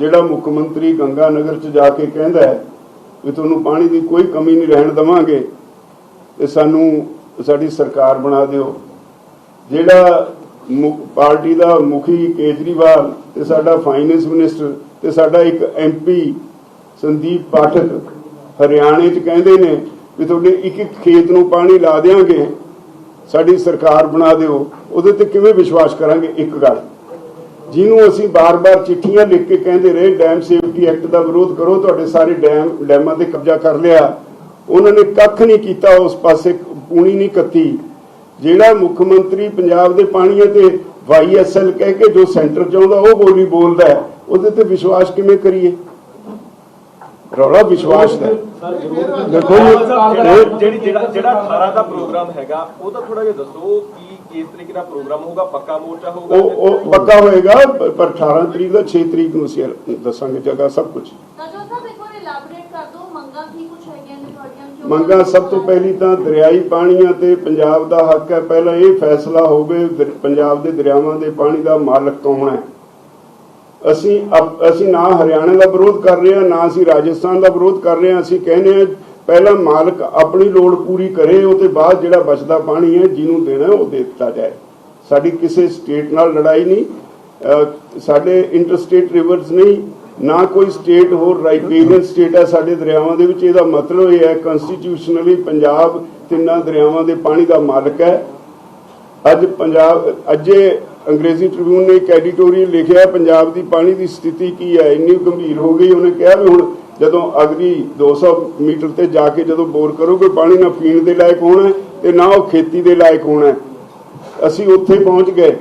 ਜਿਹੜਾ ਮੁੱਖ ਮੰਤਰੀ ਗੰਗਾ ਨਗਰ ਚ ਜਾ ਕੇ ਕਹਿੰਦਾ ਹੈ ਵੀ ਤੁਹਾਨੂੰ ਪਾਣੀ ਦੀ ਕੋਈ ਕਮੀ ਨਹੀਂ ਰਹਿਣ ਦਵਾਂਗੇ, ਤੇ ਸਾਨੂੰ ਸਾਡੀ ਸਰਕਾਰ ਬਣਾ ਦਿਓ। ਜਿਹੜਾ ਮੁ- ਪਾਰਟੀ ਦਾ ਮੁਖੀ ਕੇਜਰੀਵਾਲ ਤੇ ਸਾਡਾ ਫਾਈਨੈਂਸ ਮਿਨਿਸਟਰ ਤੇ ਸਾਡਾ ਇੱਕ ਐਮਪੀ ਸੰਦੀਪ ਪਾਠਕ ਹਰਿਆਣੇ 'ਚ ਕਹਿੰਦੇ ਨੇ ਵੀ ਤੁਹਾਡੇ ਇੱਕ ਇੱਕ ਖੇਤ ਨੂੰ ਪਾਣੀ ਲਾ ਦੇਾਂਗੇ ਸਾਡੀ ਸਰਕਾਰ ਬਣਾ ਦਿਓ, ਉਹਦੇ ਤੇ ਕਿਵੇਂ ਵਿਸ਼ਵਾਸ ਕਰਾਂਗੇ? ਇੱਕ ਗੱਲ। ਜਿਹਨੂੰ ਅਸੀਂ ਬਾਰ-ਬਾਰ ਚਿੱਠੀਆਂ ਲਿਖ ਕੇ ਕਹਿੰਦੇ ਰਹੇ ਡੈਮ ਸੇਫਟੀ ਐਕਟ ਦਾ ਵਿਰੋਧ ਕਰੋ ਤੁਹਾਡੇ ਸਾਰੇ ਡੈਮ ਡੈਮਾਂ ਤੇ ਕਬਜ਼ਾ ਕਰ ਲਿਆ। ਉਹਨਾਂ ਨੇ ਕੱਖ ਨਹੀਂ ਕੀਤਾ ਉਸ ਪਾਸੇ ਪੂਣੀ ਨਹੀਂ ਕੱਤੀ। ਜਿਹੜਾ ਮੁੱਖ ਮੰਤਰੀ ਪੰਜਾਬ ਦੇ ਪਾਣੀਆਂ ਤੇ ਵਾਈਐਸਐਲ ਕਹਿ ਕੇ ਜੋ ਸੈਂਟਰ ਚਾਹੁੰਦਾ ਉਹ ਬੋਲੀ ਬੋਲਦਾ ਉਹਦੇ ਤੇ ਵਿਸ਼ਵਾਸ ਕਿਵੇਂ ਕਰੀਏ? ਰੌਲਾ ਵਿਸ਼ਵਾਸ ਦਾ। ਦੇਖੋ ਜਿਹੜੀ ਜਿਹੜਾ ਜਿਹੜਾ 18 ਦਾ ਪ੍ਰੋਗਰਾਮ ਹੈਗਾ ਉਹ ਤਾਂ ਥੋੜਾ ਜਿਹਾ ਦੱਸੋ ਕਿ ਕਿਸ ਤਰੀਕੇ ਦਾ ਪ੍ਰੋਗਰਾਮ ਹੋਊਗਾ ਪੱਕਾ ਮੋਰਚਾ ਹੋਊਗਾ ਉਹ ਉਹ ਪੱਕਾ ਹੋਏਗਾ ਪਰ- ਪਰ 18 ਤਰੀਕ ਦਾ 6 ਤਰੀਕ ਨੂੰ ਅਸੀਂ ਦੱਸਾਂਗੇ ਜਗ੍ਹਾ ਸਭ ਕੁਝ। ਮੰਗਾਂ ਸਭ ਤੋਂ ਪਹਿਲੀ ਤਾਂ ਦਰਿਆਈ ਪਾਣੀਆਂ ਤੇ ਪੰਜਾਬ ਦਾ ਹੱਕ ਹੈ। ਪਹਿਲਾਂ ਇਹ ਫੈਸਲਾ ਹੋਵੇ ਪੰਜਾਬ ਦੇ ਦਰਿਆਵਾਂ ਦੇ ਪਾਣੀ ਦਾ ਮਾਲਕ ਕੌਣ ਹੈ? ਅਸੀਂ ਅਸੀਂ ਨਾ ਹਰਿਆਣਾ ਦਾ ਵਿਰੋਧ ਕਰ ਰਹੇ ਹਾਂ ਨਾ ਅਸੀਂ ਰਾਜਸਥਾਨ ਦਾ ਵਿਰੋਧ ਕਰ ਰਹੇ ਹਾਂ। ਅਸੀਂ ਕਹਿੰਦੇ ਹਾਂ ਪਹਿਲਾਂ ਮਾਲਕ ਆਪਣੀ ਲੋੜ ਪੂਰੀ ਕਰੇ ਉਹ ਤੇ ਬਾਅਦ ਜਿਹੜਾ ਬਚਦਾ ਪਾਣੀ ਹੈ, ਜਿਹਨੂੰ ਦੇਣਾ ਉਹ ਦੇ ਦਿੱਤਾ ਜਾਏ। ਸਾਡੀ ਕਿਸੇ ਸਟੇਟ ਨਾਲ ਲੜਾਈ ਨਹੀਂ ਸਾਡੇ ਇੰਟਰਸਟੇਟ ਰਿਵਰਸ ਨਹੀਂ, ਨਾ ਕੋਈ ਸਟੇਟ ਹੋਰ ਰਾਈਪੇਰੀਅਨ ਸਟੇਟ ਹੈ ਸਾਡੇ ਦਰਿਆਵਾਂ ਦੇ ਵਿੱਚ। ਇਹਦਾ ਮਤਲਬ ਇਹ ਹੈ ਕਨਸਟੀਟਿਊਸ਼ਨਲੀ ਪੰਜਾਬ ਤਿੰਨਾਂ ਦਰਿਆਵਾਂ ਦੇ ਪਾਣੀ ਦਾ ਮਾਲਕ ਹੈ। ਅੱਜ ਪੰਜਾਬ, ਅੱਜੇ ਅੰਗਰੇਜ਼ੀ ਟ੍ਰਿਬਿਊਨ ਨੇ ਇੱਕ ਐਡੀਟੋਰੀਅਲ ਲਿਖਿਆ, ਪੰਜਾਬ ਦੀ ਪਾਣੀ ਦੀ ਸਥਿਤੀ ਕੀ ਹੈ? ਇੰਨੀ ਗੰਭੀਰ ਹੋ ਗਈ, ਉਹਨੇ ਕਿਹਾ ਵੀ ਹੁਣ ਜਦੋਂ ਅਗਲੀ 200 ਮੀਟਰ ਤੇ ਜਾ ਕੇ ਜਦੋਂ ਬੋਰ ਕਰੋਗੇ, ਪਾਣੀ ਨਾ ਪੀਣ ਦੇ ਲਾਇਕ ਹੋਣਾ ਹੈ ਤੇ ਨਾ ਉਹ ਖੇਤੀ ਦੇ ਲਾਇਕ ਹੋਣਾ ਅਸੀਂ ਉੱਥੇ ਪਹੁੰਚ ਗਏ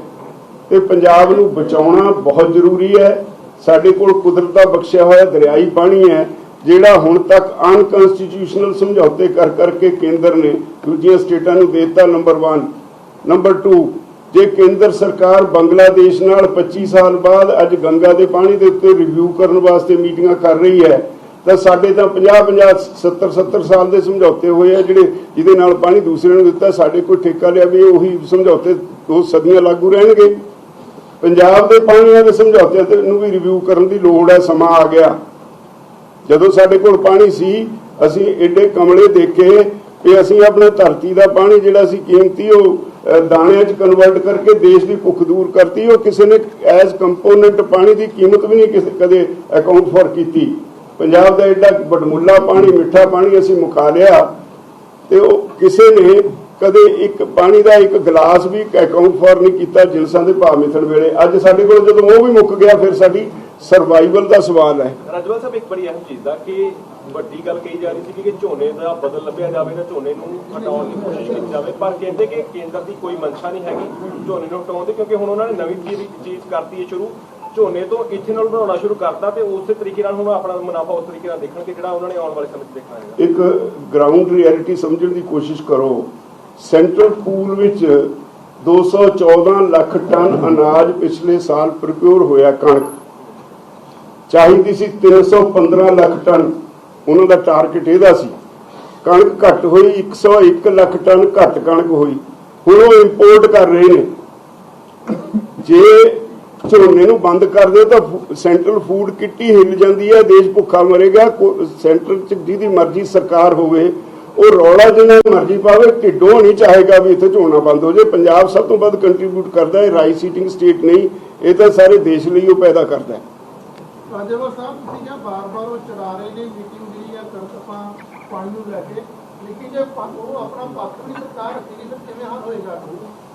ਤੇ ਪੰਜਾਬ ਨੂੰ ਬਚਾਉਣਾ ਬਹੁਤ ਜ਼ਰੂਰੀ ਹੈ। ਸਾਡੇ ਕੋਲ ਕੁਦਰਤ ਦਾ ਬਖਸ਼ਿਆ ਹੋਇਆ ਦਰਿਆਈ ਪਾਣੀ ਹੈ, ਜਿਹੜਾ ਹੁਣ ਤੱਕ ਅਨਕਨਸਟੀਟਿਊਸ਼ਨਲ ਸਮਝੌਤੇ ਕਰ ਕਰਕੇ ਕੇਂਦਰ ਨੇ ਦੂਜੀਆਂ ਸਟੇਟਾਂ ਨੂੰ ਦੇ ਦਿੱਤਾ ਨੰਬਰ 1 ਨੰਬਰ 2 ਜੇ ਕੇਂਦਰ ਸਰਕਾਰ ਬੰਗਲਾਦੇਸ਼ ਨਾਲ 25 ਸਾਲ ਬਾਅਦ ਅੱਜ ਗੰਗਾ ਦੇ ਪਾਣੀ ਦੇ ਉੱਤੇ ਰਿਵਿਊ ਕਰਨ ਵਾਸਤੇ ਮੀਟਿੰਗਾਂ ਕਰ ਰਹੀ ਹੈ ਤਾਂ ਸਾਡੇ ਤਾਂ 50 50 70 70 ਸਾਲ ਦੇ ਸਮਝੌਤੇ ਹੋਏ ਆ ਜਿਹੜੇ ਜਿਹਦੇ ਨਾਲ ਪਾਣੀ ਦੂਸਰੇ ਨੂੰ ਦਿੱਤਾ, ਸਾਡੇ ਕੋਈ ਠੇਕਾ ਲਿਆ ਵੀ ਉਹੀ ਸਮਝੌਤੇ ਦੋ ਸਦੀਆਂ ਲਾਗੂ ਰਹਿਣਗੇ। ਪੰਜਾਬ ਦੇ ਪਾਣੀਆਂ ਦੇ ਸਮਝੌਤੇ ਤੇ ਨੂੰ ਵੀ ਰਿਵਿਊ ਕਰਨ ਦੀ ਲੋੜ ਹੈ ਸਮਾਂ ਆ ਗਿਆ। ਜਦੋਂ ਸਾਡੇ ਕੋਲ ਪਾਣੀ ਸੀ, ਅਸੀਂ ਏਡੇ ਕਮਲੇ ਦੇਖੇ ਕਿ ਅਸੀਂ ਆਪਣੇ ਧਰਤੀ ਦਾ ਪਾਣੀ ਜਿਹੜਾ ਸੀ ਕੀਮਤੀ ਉਹ ਦਾਣਿਆਂ 'ਚ ਕਨਵਰਟ ਕਰਕੇ ਦੇਸ਼ ਦੀ ਭੁੱਖ ਦੂਰ ਕਰਤੀ। ਉਹ ਕਿਸੇ ਨੇ ਐਜ਼ ਕੰਪੋਨੈਂਟ ਪਾਣੀ ਦੀ ਕੀਮਤ ਵੀ ਨਹੀਂ ਕਿਸੇ ਕਦੇ ਅਕਾਊਂਟ ਫॉर ਕੀਤੀ। ਪੰਜਾਬ ਦਾ ਏਡਾ ਬਟਮੁੱਲਾ ਪਾਣੀ, ਮਿੱਠਾ ਪਾਣੀ ਅਸੀਂ ਮੁਕਾ ਲਿਆ ਤੇ ਉਹ ਕਿਸੇ ਨੇ ਕਦੇ ਇੱਕ ਪਾਣੀ ਦਾ ਇੱਕ ਗਲਾਸ ਵੀ ਅਕਾਊਂਟ ਫੋਰ ਨਹੀਂ ਕੀਤਾ ਜਿਲਸਾਂ ਦੇ ਭਾਅ ਮਿਥਣ ਵੇਲੇ। ਅੱਜ ਸਾਡੇ ਕੋਲ ਜਦੋਂ ਉਹ ਵੀ ਮੁੱਕ ਗਿਆ, ਫਿਰ ਸਾਡੀ ਸਰਵਾਈਵਲ ਦਾ ਸਵਾਲ ਹੈ। ਰਜਵਾਲ ਸਾਹਿਬ, ਇੱਕ ਬੜੀ ਅਹਿਮ ਚੀਜ਼ ਦਾ ਕਿ ਵੱਡੀ ਗੱਲ ਕਹੀ ਜਾ ਰਹੀ ਸੀ ਕਿ ਝੋਨੇ ਦਾ ਬਦਲ ਲੱਭਿਆ ਜਾਵੇ ਤਾਂ ਝੋਨੇ ਨੂੰ ਹਟਾਉਣ ਦੀ ਕੋਸ਼ਿਸ਼ ਕੀਤੀ ਜਾਵੇ। ਪਰ ਕਹਿੰਦੇ ਕਿ ਕੇਂਦਰ ਦੀ ਕੋਈ ਮਨਸ਼ਾ ਨਹੀਂ ਹੈਗੀ ਝੋਨੇ ਨੂੰ ਹਟਾਉਣ ਦੀ, ਕਿਉਂਕਿ ਹੁਣ ਉਹਨਾਂ ਨੇ ਨਵੀਂ ਚੀਜ਼ ਚੀਜ਼ ਕਰਤੀ ਹੈ ਸ਼ੁਰੂ। ਝੋਨੇ ਤੋਂ ਇਥੇਨੋਲ ਬਣਾਉਣਾ ਸ਼ੁਰੂ ਕਰਤਾ ਤੇ ਉਸੇ ਤਰੀਕੇ ਨਾਲ ਹੁਣ ਆਪਣਾ ਮੁਨਾਫਾ ਉਸ ਤਰੀਕੇ ਨਾਲ ਦੇਖਣਗੇ ਜਿਹੜਾ ਉਹਨਾਂ ਨੇ ਆਉਣ ਵਾਲੇ ਸਮੇਂ 'ਚ ਦੇਖਣਾ ਹੈਗਾ। ਇੱਕ ਗਰਾਊਂਡ ਰਿਐਲਿਟੀ ਸਮਝਣ ਦੀ ਕੋਸ਼ਿਸ਼ ਕਰੋ। ਸੈਂਟਰਲ ਪੂਲ ਵਿੱਚ 214 ਲੱਖ ਟਨ ਅਨਾਜ ਪਿਛਲੇ ਸਾਲ ਪ੍ਰਕਿਉਰ ਹੋਇਆ ਕਣਕ। ਚਾਹੀਦੀ ਸੀ 315 ਲੱਖ ਟਨ। ਉਹਨਾਂ ਦਾ ਟਾਰਗੇਟ ਇਹਦਾ ਸੀ। ਕਣਕ ਘੱਟ ਹੋਈ 101 ਲੱਖ ਟਨ ਘੱਟ ਕਣਕ ਹੋਈ। ਹੁਣ ਉਹ ਇੰਪੋਰਟ ਕਰ ਰਹੇ ਨੇ। ਜੇ ਝੋਨੇ ਨੂੰ ਬੰਦ ਕਰ ਦਿਓ ਤਾਂ ਸੈਂਟਰਲ ਫੂਡ ਕਿੱਟੀ ਹਿੱਲ ਜਾਂਦੀ ਹੈ, ਦੇਸ਼ ਭੁੱਖਾ ਮਰੇਗਾ ਸੈਂਟਰ ਚ ਜਿਹਦੀ ਮਰਜ਼ੀ ਸਰਕਾਰ ਹੋਵੇ, ਉਹ ਰੌਲਾ ਜਿੰਨਾ ਮਰਜ਼ੀ ਪਾਵੇ, ਢਿੱਡੋਂ ਨਹੀਂ ਚਾਹੇਗਾ ਵੀ ਇੱਥੇ ਝੋਨਾ ਬੰਦ ਹੋ ਜਾਏ। ਪੰਜਾਬ ਸਭ ਤੋਂ ਵੱਧ ਕੰਟਰੀਬਿਊਟ ਕਰਦਾ ਹੈ ਰਾਈਸ ਈਟਿੰਗ ਸਟੇਟ ਨਹੀਂ, ਇਹ ਤਾਂ ਸਾਰੇ ਦੇਸ਼ ਲਈ ਉਹ ਪੈਦਾ ਕਰਦਾ ਹੈ। ਰਾਜੇਵਾਲ ਸਾਹਿਬ, ਤੁਸੀਂ ਕਿਹਾ ਬਾਰ-ਬਾਰ ਉਹ ਚਲਾ ਰਹੇ ਨੇ ਮੀਟਿੰਗ ਜਿਹੜੀ ਆ ਕਰ ਆਪਾਂ ਨੂੰ ਲੈ ਕੇ। ਲੇਕਿਨ ਜੇ ਉਹ ਆਪਣਾ ਪੱਖ ਵੀ ਸਰਕਾਰ ਰੱਖੇਗੀ ਫਿਰ ਕਿਵੇਂ ਹੱਲ ਹੋਏਗਾ?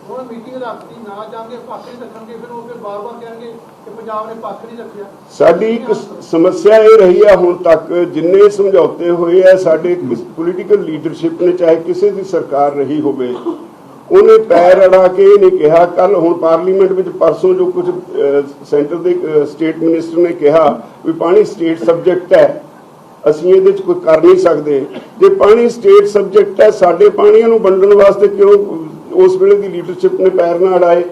ਹੁਣ ਮੀਟਿੰਗ ਰੱਖਦੀ ਨਾ ਜਾਂਗੇ ਪੱਖ ਨਹੀਂ ਰੱਖਣਗੇ, ਫਿਰ ਉਹ ਫਿਰ ਬਾਰ-ਬਾਰ ਕਹਿਣਗੇ ਕਿ ਪੰਜਾਬ ਨੇ ਪੱਖ ਨਹੀਂ ਰੱਖਿਆ। ਸਾਡੀ ਇੱਕ ਸਮੱਸਿਆ ਇਹ ਰਹੀ ਹੈ ਹੁਣ ਤੱਕ ਜਿੰਨੇ ਸਮਝੌਤੇ ਹੋਏ ਆ, ਸਾਡੇ ਪੋਲੀਟੀਕਲ ਲੀਡਰਸ਼ਿਪ ਨੇ, ਚਾਹੇ ਕਿਸੇ ਦੀ ਸਰਕਾਰ ਰਹੀ ਹੋਵੇ, ਉਹਨੇ ਪੈਰ ਅੜਾ ਕੇ ਇਹ ਨਹੀਂ ਕਿਹਾ। ਕੱਲ ਹੁਣ ਪਾਰਲੀਮੈਂਟ ਵਿੱਚ ਪਰਸੋਂ ਜੋ ਕੁਝ ਸੈਂਟਰ ਦੇ ਸਟੇਟ ਮਿਨਿਸਟਰ ਨੇ ਕਿਹਾ ਵੀ ਪਾਣੀ ਸਟੇਟ ਸਬਜੈਕਟ ਹੈ। ਅਸੀਂ ਇਹਦੇ ਵਿੱਚ ਕੋਈ ਕਰ ਨਹੀਂ ਸਕਦੇ। ਜੇ ਪਾਣੀ ਸਟੇਟ ਸਬਜੈਕਟ ਹੈ, ਸਾਡੇ ਪਾਣੀਆਂ ਨੂੰ ਵੰਡਣ ਵਾਸਤੇ ਕਿਉਂ ਉਸ ਵੇਲੇ ਦੀ ਲੀਡਰਸ਼ਿਪ ਨੇ ਪੈਰ ਨਾ ਅੜਾਏ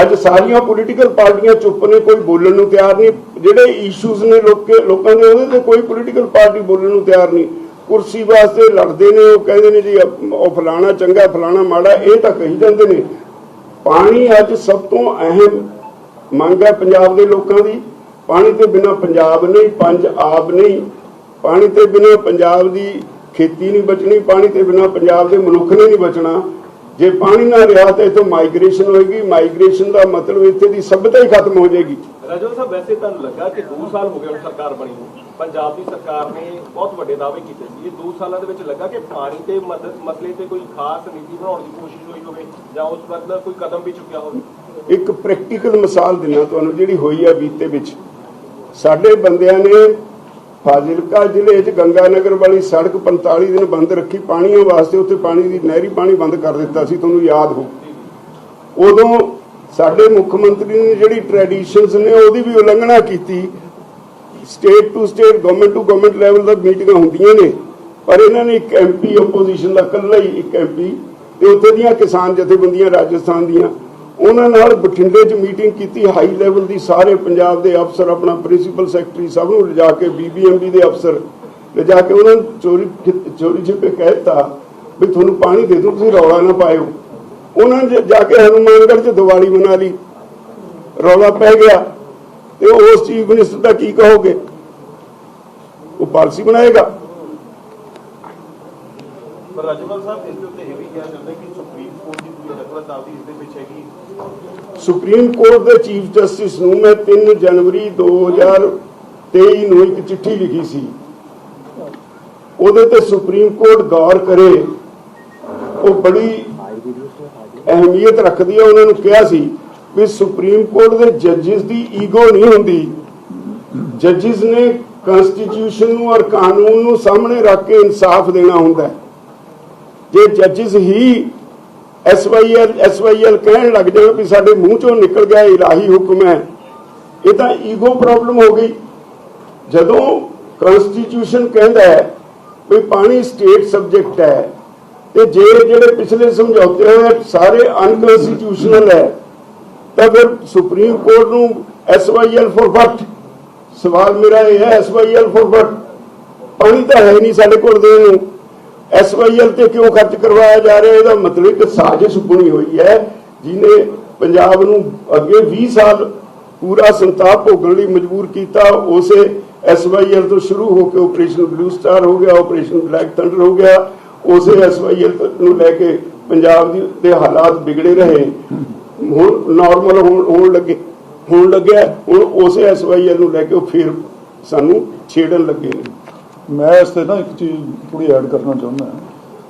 ਅੱਜ ਸਾਰੀਆਂ ਪੋਲੀਟੀਕਲ ਪਾਰਟੀਆਂ ਚੁੱਪ ਨੇ, ਕੋਈ ਬੋਲਣ ਨੂੰ ਤਿਆਰ ਨਹੀਂ। ਜਿਹੜੇ ਇਸ਼ੂਜ਼ ਨੇ ਲੋਕੇ ਲੋਕਾਂ ਦੇ, ਉਹਦੇ ਤੇ ਕੋਈ ਪੋਲੀਟੀਕਲ ਪਾਰਟੀ ਬੋਲਣ ਨੂੰ ਤਿਆਰ ਨਹੀਂ। ਕੁਰਸੀ ਵਾਸਤੇ ਲੜਦੇ ਨੇ, ਉਹ ਕਹਿੰਦੇ ਨੇ ਜੀ ਉਹ ਫਲਾਣਾ ਚੰਗਾ, ਫਲਾਣਾ ਮਾੜਾ, ਇਹ ਤਾਂ ਕਹੀ ਜਾਂਦੇ ਨੇ। ਪਾਣੀ ਅੱਜ ਸਭ ਤੋਂ ਅਹਿਮ ਮੰਗ ਹੈ ਪੰਜਾਬ ਦੇ ਲੋਕਾਂ ਦੀ। ਪਾਣੀ ਤੇ ਬਿਨਾ ਪੰਜਾਬ ਨਹੀਂ ਪੰਜ ਆਬ ਨਹੀਂ। ਪਾਣੀ ਤੇ ਬਿਨਾ ਪੰਜਾਬ ਦੀ ਖੇਤੀ ਨਹੀਂ ਬਚਣੀ ਪਾਣੀ ਤੇ ਬਿਨਾ ਪੰਜਾਬ ਦੇ ਮਨੁੱਖ ਨੇ ਨਹੀਂ ਬਚਣਾ। ਜੇ ਪਾਣੀ ਨਾ ਰਿਹਾ ਤਾਂ ਇਥੋਂ ਮਾਈਗ੍ਰੇਸ਼ਨ ਹੋਏਗੀ। ਮਾਈਗ੍ਰੇਸ਼ਨ ਦਾ ਮਤਲਬ ਇੱਥੇ ਦੀ ਸਭ్యਤਾ ਹੀ ਖਤਮ ਹੋ ਜਾਏਗੀ। ਰਾਜੋ ਸਾਹਿਬ ਵੈਸੇ ਤੁਹਾਨੂੰ ਲੱਗਾ ਕਿ 2 ਸਾਲ ਹੋ ਗਏ ਹੁਣ ਸਰਕਾਰ ਬਣੀ ਨੂੰ। ਪੰਜਾਬ ਦੀ ਸਰਕਾਰ ਨੇ ਬਹੁਤ ਵੱਡੇ ਦਾਅਵੇ ਕੀਤੇ ਸੀ। ਇਹ 2 ਸਾਲਾਂ ਦੇ ਵਿੱਚ ਲੱਗਾ ਕਿ ਪਾਣੀ ਤੇ ਮਦਦ ਮਸਲੇ ਤੇ ਕੋਈ ਖਾਸ ਨੀਤੀ ਬਣਾਉਣ ਦੀ ਕੋਸ਼ਿਸ਼ ਹੋਈ ਹੋਵੇ ਜਾਂ ਉਸ ਵੱਲ ਕੋਈ ਕਦਮ ਵੀ ਚੁੱਕਿਆ ਹੋਵੇ? ਇੱਕ ਪ੍ਰੈਕਟੀਕਲ ਮਿਸਾਲ ਦਿੰਦਾ ਤੁਹਾਨੂੰ ਜਿਹੜੀ ਹੋਈ ਹੈ ਬੀਤੇ ਵਿੱਚ। ਸਾਡੇ ਬੰਦਿਆਂ ਨੇ ਫਾਜ਼ਿਲਕਾ ਜ਼ਿਲ੍ਹੇ 'ਚ ਗੰਗਾਨਗਰ ਵਾਲੀ ਸੜਕ 45 ਦਿਨ ਬੰਦ ਰੱਖੀ, ਪਾਣੀਆਂ ਵਾਸਤੇ ਉੱਥੇ ਪਾਣੀ ਦੀ, ਨਹਿਰੀ ਪਾਣੀ ਬੰਦ ਕਰ ਦਿੱਤਾ ਸੀ, ਤੁਹਾਨੂੰ ਯਾਦ ਹੋ। ਉਦੋਂ ਸਾਡੇ ਮੁੱਖ ਮੰਤਰੀ ਨੇ ਜਿਹੜੀ ਟ੍ਰੈਡੀਸ਼ਨਸ ਨੇ ਉਹਦੀ ਵੀ ਉਲੰਘਣਾ ਕੀਤੀ। State to state government to government level ਦਾ ਮੀਟਿੰਗਾਂ ਹੁੰਦੀਆਂ ਨੇ, ਪਰ ਇਹਨਾਂ ਨੇ ਇੱਕ ਐਮਪੀ ਆਪੋਜੀਸ਼ਨ ਦਾ ਇਕੱਲਾ ਹੀ ਇੱਕ ਐਮਪੀ ਤੇ ਉੱਥੇ ਦੀਆਂ ਕਿਸਾਨ ਜਥੇਬੰਦੀਆਂ ਰਾਜਸਥਾਨ ਦੀਆਂ ਉਹਨਾਂ ਨਾਲ ਬਠਿੰਡੇ 'ਚ ਮੀਟਿੰਗ ਕੀਤੀ, ਹਾਈ ਲੈਵਲ ਦੀ ਸਾਰੇ ਪੰਜਾਬ ਦੇ ਅਫਸਰ, ਆਪਣਾ ਪ੍ਰਿੰਸੀਪਲ ਸੈਕਟਰੀ ਸਭ ਨੂੰ ਲਿਜਾ ਕੇ ਬੀਬੀਐਮਬੀ ਦੇ ਅਫਸਰ ਲਿਜਾ ਕੇ ਉਹਨਾਂ ਚੋਰੀ ਚੋਰੀ ਛਿਪੇ ਕਹਿਤਾ ਵੀ ਤੁਹਾਨੂੰ ਪਾਣੀ ਦੇ ਦੂੰ ਤੁਸੀਂ ਰੌਲਾ ਨਾ ਪਾਇਓ। ਉਹਨਾਂ ਨੇ ਜਾ ਕੇ ਹਨੂਮਾਨਗੜ੍ਹ 'ਚ ਦੀਵਾਲੀ ਮਨਾ ਲਈ। ਰੌਲਾ ਪੈ ਗਿਆ ਤੇ ਉਸ ਚੀਫ ਮਿਨਿਸਟਰ ਦਾ ਕੀ ਕਹੋਗੇ? ਉਹ ਪਾਲਿਸੀ ਬਣਾਏਗਾ। ਪਰ ਰਾਜਪਾਲ ਸਾਹਿਬ, ਇਸ ਦੇ ਉੱਤੇ ਇਹ ਵੀ ਕਿਹਾ ਜਾਂਦਾ ਕਿ ਸੁਪਰੀਮ ਕੋਰਟ ਦੀ ਪੂਰੀ ਦਖਲਅੰਦਾਜ਼ੀ ਆਪਦੀ ਇਸ ਦੇ ਵਿੱਚ ਹੈਗੀ। ਸੁਪਰੀਮ ਕੋਰਟ ਦੇ ਚੀਫ ਜਸਟਿਸ ਨੂੰ ਮੈਂ 3 ਜਨਵਰੀ 2023 ਨੂੰ ਇੱਕ ਚਿੱਠੀ ਲਿਖੀ ਸੀ। ਉਹਦੇ ਤੇ ਸੁਪਰੀਮ ਕੋਰਟ ਗੌਰ ਕਰੇ, ਉਹ ਬੜੀ ਅਹਿਮੀਅਤ ਰੱਖਦੀ ਹੈ ਉਹਨਾਂ ਨੂੰ ਕਿਹਾ ਸੀ ਵੀ ਸੁਪਰੀਮ ਕੋਰਟ ਦੇ ਜੱਜਿਸ ਦੀ ਈਗੋ ਨਹੀਂ ਹੁੰਦੀ। ਜੱਜਿਸ ਨੇ ਕਨਸਟੀਟਿਊਸ਼ਨ ਨੂੰ ਔਰ ਕਾਨੂੰਨ ਨੂੰ ਸਾਹਮਣੇ ਰੱਖ ਕੇ ਇਨਸਾਫ ਦੇਣਾ ਹੁੰਦਾ ਜੇ ਜੱਜਿਸ ਹੀ ਐਸਵਾਈਐਲ ਐਸਵਾਈਐਲ ਕਹਿਣ ਲੱਗ ਜਾਵੇ ਵੀ ਸਾਡੇ ਮੂੰਹ ਚੋਂ ਨਿਕਲ ਗਿਆ ਇਹ ਇਲਾਹੀ ਹੁਕਮ ਹੈ। ਇਹ ਤਾਂ ਈਗੋ ਪ੍ਰੋਬਲਮ ਹੋ ਗਈ। ਜਦੋਂ ਕਨਸਟੀਟਿਊਸ਼ਨ ਕਹਿੰਦਾ ਹੈ ਵੀ ਪਾਣੀ ਸਟੇਟ ਸਬਜੈਕਟ ਹੈ, ਤੇ ਜੇ ਜਿਹੜੇ ਪਿਛਲੇ ਸਮਝੌਤੇ ਹੋਏ ਸਾਰੇ ਅਨਕਨਸਟੀਟਿਊਸ਼ਨਲ ਹੈ, ਤਾਂ ਫਿਰ ਸੁਪਰੀਮ ਕੋਰਟ ਨੂੰ ਐਸਵਾਈਐਲ ਫॉर ਵਟ ਸਵਾਲ ਮੇਰਾ ਇਹ ਹੈ ਐਸਵਾਈਐਲ ਫॉर ਵਟ ਪਾਣੀ ਤਾਂ ਹੈ ਨਹੀਂ ਸਾਡੇ ਕੋਲ ਦੇਣ ਨੂੰ। ਐਸਵਾਈਐਲ ਤੇ ਕਿਉਂ ਖਰਚ ਕਰਵਾਇਆ ਜਾ ਰਿਹਾ? ਇਹਦਾ ਮਤਲਬ ਇੱਕ ਸਾਜ਼ਿਸ਼ ਬਣੀ ਹੋਈ ਹੈ, ਜਿਹਨੇ ਪੰਜਾਬ ਨੂੰ ਅੱਗੇ 20 ਸਾਲ ਪੂਰਾ ਸੰਤਾਪ ਭੋਗਣ ਲਈ ਮਜਬੂਰ ਕੀਤਾ, ਉਸੇ ਐਸਵਾਈਐਲ ਤੋਂ ਸ਼ੁਰੂ ਹੋ ਕੇ ਆਪਰੇਸ਼ਨ ਬਲੂ ਸਟਾਰ ਹੋ ਗਿਆ ਆਪਰੇਸ਼ਨ ਬਲੈਕ ਥੰਡਰ ਹੋ ਗਿਆ, ਉਸੇ ਐਸਵਾਈਐਲ ਨੂੰ ਲੈ ਕੇ ਪੰਜਾਬ ਦੀ ਦੇ ਹਾਲਾਤ ਵਿਗੜੇ ਰਹੇ। ਹੁਣ ਨਾਰਮਲ ਹੋਣ ਲੱਗੇ, ਹੋਣ ਲੱਗਿਆ, ਹੁਣ ਉਸੇ ਐਸਵਾਈਐਲ ਨੂੰ ਲੈ ਕੇ ਉਹ ਫਿਰ ਸਾਨੂੰ ਛੇੜਨ ਲੱਗੇ ਨੇ। ਮੈਂ ਇਸ ਤੇ ਨਾ ਇੱਕ ਚੀਜ਼ ਥੋੜੀ ਐਡ ਕਰਨਾ ਚਾਹੁੰਦਾ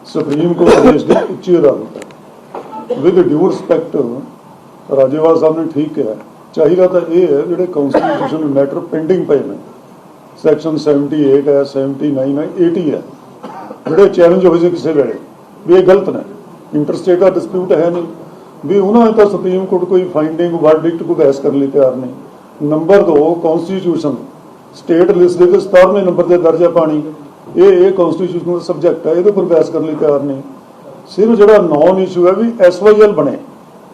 ਸੁਪਰੀਮ ਕੋਰਟ ਦੇਸ਼ ਦੀ ਉੱਚੀ ਅਦਾਲਤ ਹੈ। ਵਿਦ ਡਿਊ ਰਿਸਪੈਕਟ ਰਾਜੇਵਾਲ ਸਾਹਿਬ ਨੇ ਠੀਕ ਕਿਹਾ ਚਾਹੀਦਾ ਤਾਂ ਇਹ ਹੈ, ਜਿਹੜੇ ਕਨਸਟੀਟਿਊਸ਼ਨ ਮੈਟਰ ਪੈਂਡਿੰਗ ਪਏ ਨੇ। ਸੈਕਸ਼ਨ 78 ਹੈ 79 ਹੈ 80 ਹੈ। ਜਿਹੜੇ ਚੈਲੰਜ ਹੋਏ ਸੀ ਕਿਸੇ ਵੇਲੇ, ਵੀ ਇਹ ਗਲਤ ਨੇ। ਇੰਟਰਸਟੇਟ ਦਾ ਡਿਸਪਿਊਟ ਹੈ ਨਹੀਂ। ਵੀ ਉਹਨਾਂ ਨੇ ਤਾਂ ਸੁਪਰੀਮ ਕੋਰਟ ਕੋਈ ਫਾਈਂਡਿੰਗ ਵਰਡਿਕਟ ਕੋਈ ਬਹਿਸ ਕਰਨ ਲਈ ਤਿਆਰ ਨਹੀਂ। ਨੰਬਰ 2 ਕਨਸਟੀਟਿਊਸ਼ਨ ਸਟੇਟ ਲਿਸਟ ਦੇ ਵਿੱਚ 17ਵੇਂ ਨੰਬਰ ਤੇ ਦਰਜ ਹੈ ਪਾਣੀ। ਇਹ ਇਹ ਕਨਸਟੀਟਿਊਸ਼ਨਲ ਸਬਜੈਕਟ ਹੈ ਇਹਦੇ ਉੱਪਰ ਬਹਿਸ ਕਰਨ ਲਈ ਤਿਆਰ ਨਹੀਂ ਸਿਰਫ ਜਿਹੜਾ ਨੌਨ ਇਸ਼ੂ ਹੈ ਵੀ ਐਸਵਾਈਐਲ ਬਣੇ,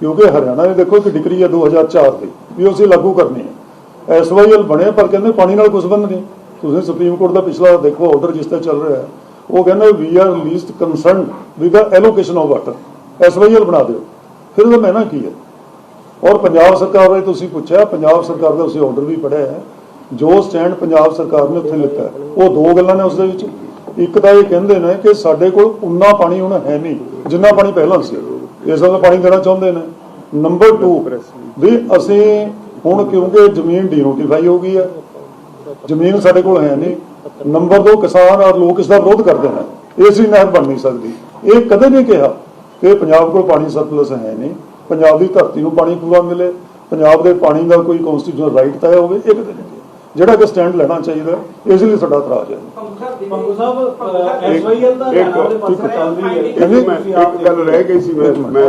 ਕਿਉਂਕਿ ਹਰਿਆਣਾ ਨੇ ਦੇਖੋ ਇੱਕ ਡਿਗਰੀ ਹੈ 2004 ਦੀ ਵੀ ਉਹ ਅਸੀਂ ਲਾਗੂ ਕਰਨੀ ਹੈ। ਐਸਵਾਈਐਲ ਬਣੇ, ਪਰ ਕਹਿੰਦੇ ਪਾਣੀ ਨਾਲ ਕੁਝ ਬੰਦ ਨਹੀਂ। ਤੁਸੀਂ ਸੁਪਰੀਮ ਕੋਰਟ ਦਾ ਪਿਛਲਾ ਦੇਖੋ ਆਰਡਰ ਜਿਸ ਤੇ ਚੱਲ ਰਿਹਾ ਹੈ। ਉਹ ਕਹਿੰਦਾ we are least concerned with the allocation of water SYL ਬਣਾ ਦਿਓ। ਫਿਰ ਉਹਦਾ ਮੈਨਾ ਕੀ ਹੈ? ਔਰ ਪੰਜਾਬ ਸਰਕਾਰ ਬਾਰੇ ਤੁਸੀਂ ਪੁੱਛਿਆ, ਪੰਜਾਬ ਸਰਕਾਰ ਦਾ ਅਸੀਂ ਆਰਡਰ ਵੀ ਪੜਿਆ ਹੈ। ਜੋ ਸਟੈਂਡ ਪੰਜਾਬ ਸਰਕਾਰ ਨੇ ਉੱਥੇ ਲਿੱਤਾ ਉਹ ਦੋ ਗੱਲਾਂ ਨੇ ਉਸ ਦੇ ਵਿੱਚ। ਇੱਕ ਤਾਂ ਇਹ ਕਹਿੰਦੇ ਨੇ ਕਿ ਸਾਡੇ ਕੋਲ ਉਨਾ ਪਾਣੀ ਹੁਣ ਹੈ ਨਹੀਂ, ਜਿੰਨਾ ਪਾਣੀ ਪਹਿਲਾਂ ਸੀ। ਇਸ ਦਾ ਪਾਣੀ ਦੇਣਾ ਚਾਹੁੰਦੇ ਨੇ। ਨੰਬਰ 2 ਵੀ ਅਸੀਂ ਹੁਣ ਕਿਉਂਕਿ ਜ਼ਮੀਨ ਡੀਨੋਟੀਫਾਈ ਹੋ ਗਈ ਹੈ, ਜ਼ਮੀਨ ਸਾਡੇ ਕੋਲ ਹੈ ਨਹੀਂ ਨੰਬਰ 2 ਕਿਸਾਨ ਔਰ ਲੋਕ ਇਸ ਦਾ ਵਿਰੋਧ ਕਰਦੇ ਨੇ। ਇਸ ਦੀ ਨਹਿਰ ਬਣ ਨਹੀਂ ਸਕਦੀ। ਇਹ ਕਦੇ ਨਹੀਂ ਕਿਹਾ ਕਿ ਪੰਜਾਬ ਕੋਲ ਪਾਣੀ ਸਰਪਲਸ ਹੈ ਨਹੀਂ। ਪੰਜਾਬ ਦੀ ਧਰਤੀ ਨੂੰ ਪਾਣੀ ਪੂਰਾ ਮਿਲੇ। ਪੰਜਾਬ ਦੇ ਪਾਣੀ ਦਾ ਕੋਈ ਕਨਸਟੀਟਿਊਸ਼ਨਲ ਰਾਈਟ ਤੈਅ ਹੋਵੇ, ਇਹ ਕਦੇ ਨਹੀਂ। ਜਿਹੜਾ ਕਿ ਸਟੈਂਡ ਲੈਣਾ ਚਾਹੀਦਾ ਇਸ ਲਈ ਸਾਡਾ ਇਤਰਾਜ਼ ਹੈ। ਪੰਗੂ ਸਾਹਿਬ ਐਸਵਾਈਐਲ ਦਾ ਹਰਿਆਣਾ ਪਾਸੇ ਚੱਲ ਰਹੀ ਹੈ। ਇੱਕ ਮੈਂ ਇੱਕ ਗੱਲ ਰਹਿ ਗਈ ਸੀ ਮੈਂ ਮੈਂ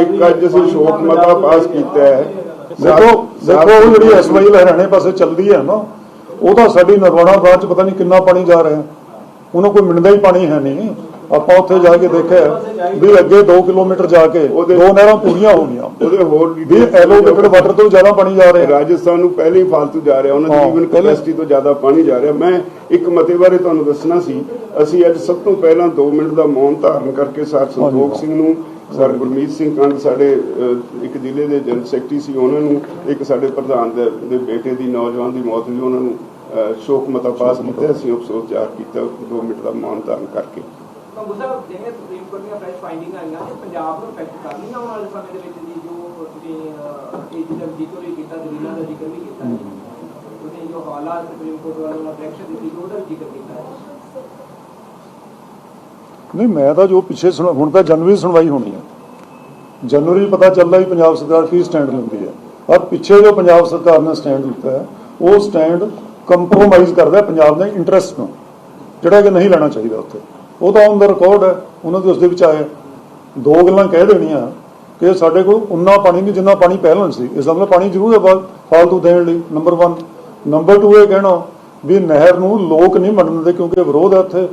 ਇੱਕ ਅੱਜ ਅਸੀਂ ਸ਼ੋਕ ਮਤਾ ਪਾਸ ਕੀਤਾ ਹੈ। ਦੇਖੋ ਦੇਖੋ ਉਹ ਜਿਹੜੀ ਐਸਵਾਈ ਹਰਿਆਣੇ ਪਾਸੇ ਚੱਲਦੀ ਹੈ ਨਾ ਉਹ ਤਾਂ ਸਾਡੀ ਨਰਵਾਣਾ ਬਾਅਦ ਚ ਪਤਾ ਨਹੀਂ ਕਿੰਨਾ ਪਾਣੀ ਜਾ ਰਿਹਾ। ਉਹਨੂੰ ਕੋਈ ਮਿਲਦਾ ਹੀ ਪਾਣੀ ਹੈ ਨਹੀਂ। ਆਪਾਂ ਉੱਥੇ ਜਾ ਕੇ ਦੇਖਿਆ ਵੀ ਅੱਗੇ 2 ਕਿਲੋਮੀਟਰ ਜਾ ਕੇ ਦੋ ਨਹਿਰਾਂ ਪੂਰੀਆਂ ਹੋ ਗਈਆਂ। ਉਹਦੇ ਹੋਰ ਵੀ ਐਲੋਵੇਟਡ ਵਾਟਰ ਤੋਂ ਜ਼ਿਆਦਾ ਪਾਣੀ ਜਾ ਰਿਹਾ। ਰਾਜਸਥਾਨ ਨੂੰ ਪਹਿਲੇ ਹੀ ਫालतू ਜਾ ਰਿਹਾ। ਉਹਨਾਂ ਦੀ ਪਹਿਲੇ- ਕੈਪੈਸਿਟੀ ਤੋਂ ਜ਼ਿਆਦਾ ਪਾਣੀ ਜਾ ਰਿਹਾ। ਮੈਂ ਇੱਕ ਮਤੇ ਬਾਰੇ ਤੁਹਾਨੂੰ ਦੱਸਣਾ ਸੀ ਅਸੀਂ ਅੱਜ ਸਭ ਤੋਂ ਪਹਿਲਾਂ 2 ਮਿੰਟ ਦਾ ਮੌਨ ਧਾਰਨ ਕਰਕੇ ਸਰ ਸੰਤੋਖ ਸਿੰਘ ਨੂੰ ਸਰ ਗੁਰਮੀਤ ਸਿੰਘ ਕੰਗ ਸਾਡੇ ਇੱਕ ਜ਼ਿਲ੍ਹੇ ਦੇ ਜਨਰਲ ਸੈਕਟਰੀ ਸੀ। ਉਹਨਾਂ ਨੂੰ ਇੱਕ ਸਾਡੇ ਪ੍ਰਧਾਨ ਦੇ ਬੇਟੇ ਦੀ ਨੌਜਵਾਨ ਦੀ ਮੌਤ ਹੋਈ। ਉਹਨਾਂ ਨੂੰ ਸ਼ੋਕ ਮਤਾ ਪਾਸ ਕੀਤਾ। ਅਸੀਂ ਅਫਸੋਸ ਜ਼ਾਹਰ ਕੀਤਾ। 2 ਮਿੰਟ ਦਾ ਮੌਨ ਧਾਰਨ ਕਰਕੇ। ਮੰਗੂ ਸਾਹਿਬ ਜਿਹੜੀਆਂ ਸੁਪਰੀਮ ਕੋਰਟ ਦੀਆਂ ਫਰੈਸ਼ ਫਾਈਂਡਿੰਗ ਆਈਆਂ ਨੇ ਪੰਜਾਬ ਨੂੰ ਇਫੈਕਟ ਕਰਨੀਆਂ ਆਉਣ ਵਾਲੇ ਸਮੇਂ ਦੇ ਵਿੱਚ ਜੀ ਜੋ ਤੁਸੀਂ ਅਹ, ਇਹ ਜ਼ਿਕਰ ਵੀ ਕੀਤਾ ਦਲੀਲਾਂ ਦਾ ਜ਼ਿਕਰ ਵੀ ਕੀਤਾ ਤੁਸੀਂ ਜੋ ਹਾਲਾਤ ਸੁਪਰੀਮ ਕੋਰਟ ਵੱਲੋਂ ਅਬਜੈਕਸ਼ਨ ਦਿੱਤੀ ਉਹਦਾ ਵੀ ਜ਼ਿਕਰ ਕੀਤਾ ਨਹੀਂ ਮੈਂ ਤਾਂ ਜੋ ਪਿੱਛੇ ਸੁਣ ਹੁਣ ਤਾਂ ਜਨਵਰੀ ਸੁਣਵਾਈ ਹੋਣੀ ਹੈ ਜਨਵਰੀ ਪਤਾ ਚੱਲਦਾ ਵੀ ਪੰਜਾਬ ਸਰਕਾਰ ਕੀ ਸਟੈਂਡ ਲੈਂਦੀ ਹੈ ਔਰ ਪਿੱਛੇ ਜੋ ਪੰਜਾਬ ਸਰਕਾਰ ਨੇ ਸਟੈਂਡ ਲਿੱਤਾ ਹੈ ਉਹ ਸਟੈਂਡ ਕੰਪਰੋਮਾਈਜ਼ ਕਰਦਾ ਪੰਜਾਬ ਦੇ ਇੰਟਰਸਟ ਨੂੰ ਜਿਹੜਾ ਕਿ ਨਹੀਂ ਲੈਣਾ ਚਾਹੀਦਾ ਉੱਥੇ। ਉਹ ਤਾਂ ਔਨ ਦਾ ਰਿਕਾਰਡ ਹੈ, ਉਹਨਾਂ ਦੇ ਉਸ ਦੇ ਵਿੱਚ ਆਇਆ ਦੋ ਗੱਲਾਂ ਕਹਿ ਦੇਣੀਆਂ ਕਿ ਸਾਡੇ ਕੋਲ ਉਨਾ ਪਾਣੀ ਨਹੀਂ ਜਿੰਨਾ ਪਾਣੀ ਪਹਿਲਾਂ ਸੀ। ਇਸ ਦਾ ਮਤਲਬ ਪਾਣੀ ਜ਼ਰੂਰ ਹੈ ਫਾਲ- ਫਾਲਤੂ ਦੇਣ ਲਈ ਨੰਬਰ 1 ਨੰਬਰ 2 ਇਹ ਕਹਿਣਾ ਵੀ ਨਹਿਰ ਨੂੰ ਲੋਕ ਨਹੀਂ ਮੰਨਦੇ ਕਿਉਂਕਿ ਵਿਰੋਧ ਹੈ ਉੱਥੇ